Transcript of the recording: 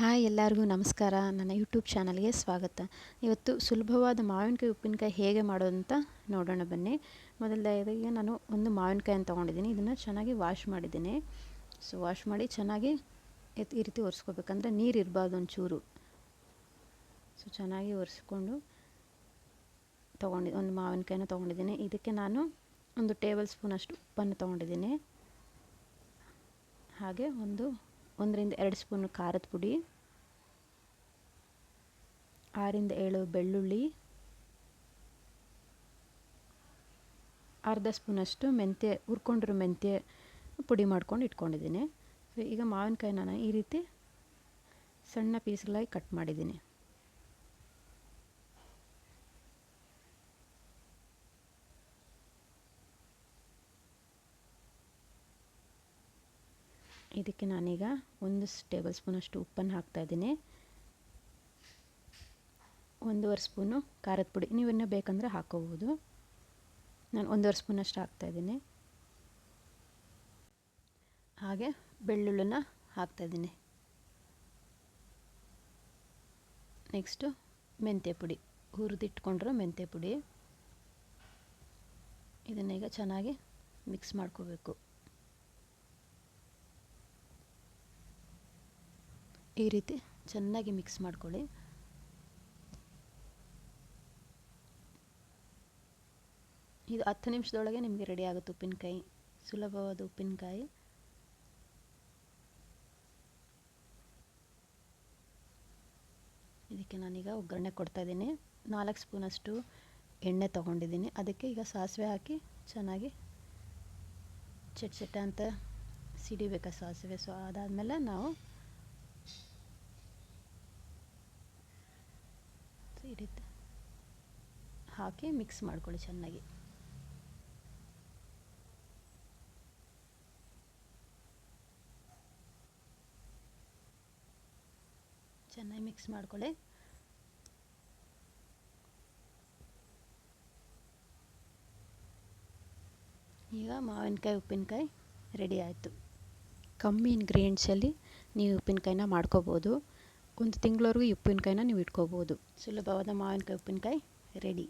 Hi ಎಲ್ಲರಿಗೂ ನಮಸ್ಕಾರ. ನನ್ನ ಯೂಟ್ಯೂಬ್ ಚಾನಲ್ಗೆ ಸ್ವಾಗತ. ಇವತ್ತು ಸುಲಭವಾದ ಮಾವಿನಕಾಯಿ ಉಪ್ಪಿನಕಾಯಿ ಹೇಗೆ ಮಾಡೋದು ಅಂತ ನೋಡೋಣ ಬನ್ನಿ. ಮೊದಲನೇದಾಗಿ ನಾನು ಒಂದು ಮಾವಿನಕಾಯನ್ನು ತೊಗೊಂಡಿದ್ದೀನಿ. ಇದನ್ನು ಚೆನ್ನಾಗಿ ವಾಶ್ ಮಾಡಿದ್ದೀನಿ. ಸೊ ವಾಶ್ ಮಾಡಿ ಚೆನ್ನಾಗಿ ಈ ರೀತಿ ಒರೆಸ್ಕೋಬೇಕಂದ್ರೆ ನೀರು ಇರಬಾರ್ದು ಒಂಚೂರು. ಸೊ ಚೆನ್ನಾಗಿ ಒರೆಸ್ಕೊಂಡು ತೊಗೊಂಡಿ, ಒಂದು ಮಾವಿನಕಾಯಿನ ತೊಗೊಂಡಿದ್ದೀನಿ. ಇದಕ್ಕೆ ನಾನು ಒಂದು ಟೇಬಲ್ ಸ್ಪೂನಷ್ಟು ಉಪ್ಪನ್ನು ತೊಗೊಂಡಿದ್ದೀನಿ. ಹಾಗೆ ಒಂದು ಒಂದರಿಂದ ಎರಡು ಸ್ಪೂನ್ ಖಾರದ ಪುಡಿ, ಆರಿಂದ ಏಳು ಬೆಳ್ಳುಳ್ಳಿ, ಅರ್ಧ ಸ್ಪೂನಷ್ಟು ಮೆಂತ್ಯ, ಹುರ್ಕೊಂಡಿರೋ ಮೆಂತ್ಯ ಪುಡಿ ಮಾಡ್ಕೊಂಡು ಇಟ್ಕೊಂಡಿದ್ದೀನಿ. ಈಗ ಮಾವಿನಕಾಯಿ ನಾನು ಈ ರೀತಿ ಸಣ್ಣ ಪೀಸ್ಗಳಾಗಿ ಕಟ್ ಮಾಡಿದ್ದೀನಿ. ಇದಕ್ಕೆ ನಾನೀಗ ಒಂದು ಟೇಬಲ್ ಸ್ಪೂನಷ್ಟು ಉಪ್ಪನ್ನು ಹಾಕ್ತಾಯಿದ್ದೀನಿ ಒಂದೂವರೆ ಸ್ಪೂನು ಖಾರದ ಪುಡಿ. ನೀವು ಇನ್ನೂ ಬೇಕಂದರೆ ಹಾಕೋಬೋದು. ನಾನು ಒಂದೂವರೆ ಸ್ಪೂನಷ್ಟು ಹಾಕ್ತಾಯಿದ್ದೀನಿ ಹಾಗೆ ಬೆಳ್ಳುಳ್ಳನ್ನ ಹಾಕ್ತಾಯಿದ್ದೀನಿ ನೆಕ್ಸ್ಟು ಮೆಂತ್ಯ ಪುಡಿ. ಹುರಿದಿಟ್ಕೊಂಡಿರೋ ಮೆಂತ್ಯ ಪುಡಿ. ಇದನ್ನೀಗ ಚೆನ್ನಾಗಿ ಮಿಕ್ಸ್ ಮಾಡ್ಕೋಬೇಕು. ಈ ರೀತಿ ಚೆನ್ನಾಗಿ ಮಿಕ್ಸ್ ಮಾಡ್ಕೊಳ್ಳಿ. ಇದು ಹತ್ತು ನಿಮಿಷದೊಳಗೆ ನಿಮಗೆ ರೆಡಿ ಆಗುತ್ತೆ ಉಪ್ಪಿನಕಾಯಿ, ಸುಲಭವಾದ ಉಪ್ಪಿನಕಾಯಿ. ಇದಕ್ಕೆ ನಾನೀಗ ಒಗ್ಗರಣೆ ಕೊಡ್ತಾಯಿದ್ದೀನಿ ನಾಲ್ಕು ಸ್ಪೂನಷ್ಟು ಎಣ್ಣೆ ತೊಗೊಂಡಿದ್ದೀನಿ. ಅದಕ್ಕೆ ಈಗ ಸಾಸಿವೆ ಹಾಕಿ ಚೆನ್ನಾಗಿ ಚಟ್ ಚಟ ಅಂತ ಸಿಡಿಬೇಕಾ ಸಾಸಿವೆ. ಸೊ ಅದಾದಮೇಲೆ ನಾವು ಈ ರೀತಿ ಹಾಕಿ ಮಿಕ್ಸ್ ಮಾಡ್ಕೊಳ್ಳಿ ಚೆನ್ನಾಗಿ. ಚೆನ್ನಾಗಿ ಮಿಕ್ಸ್ ಮಾಡ್ಕೊಳ್ಳಿ. ಈಗ ಮಾವಿನಕಾಯಿ, ಉಪ್ಪಿನಕಾಯಿ ರೆಡಿ ಆಯಿತು. ಕಮ್ಮಿ ಇಂಗ್ರೀಡಿಯೆಂಟ್ಸಲ್ಲಿ ನೀವು ಉಪ್ಪಿನಕಾಯಿನ ಮಾಡ್ಕೋಬೋದು. ಒಂದು ತಿಂಗಳವರೆಗೂ ಉಪ್ಪಿನಕಾಯಿನ ನೀವು ಇಟ್ಕೋಬೋದು. ಸುಲಭವಾದ ಮಾವಿನಕಾಯಿ ಉಪ್ಪಿನಕಾಯಿ ರೆಡಿ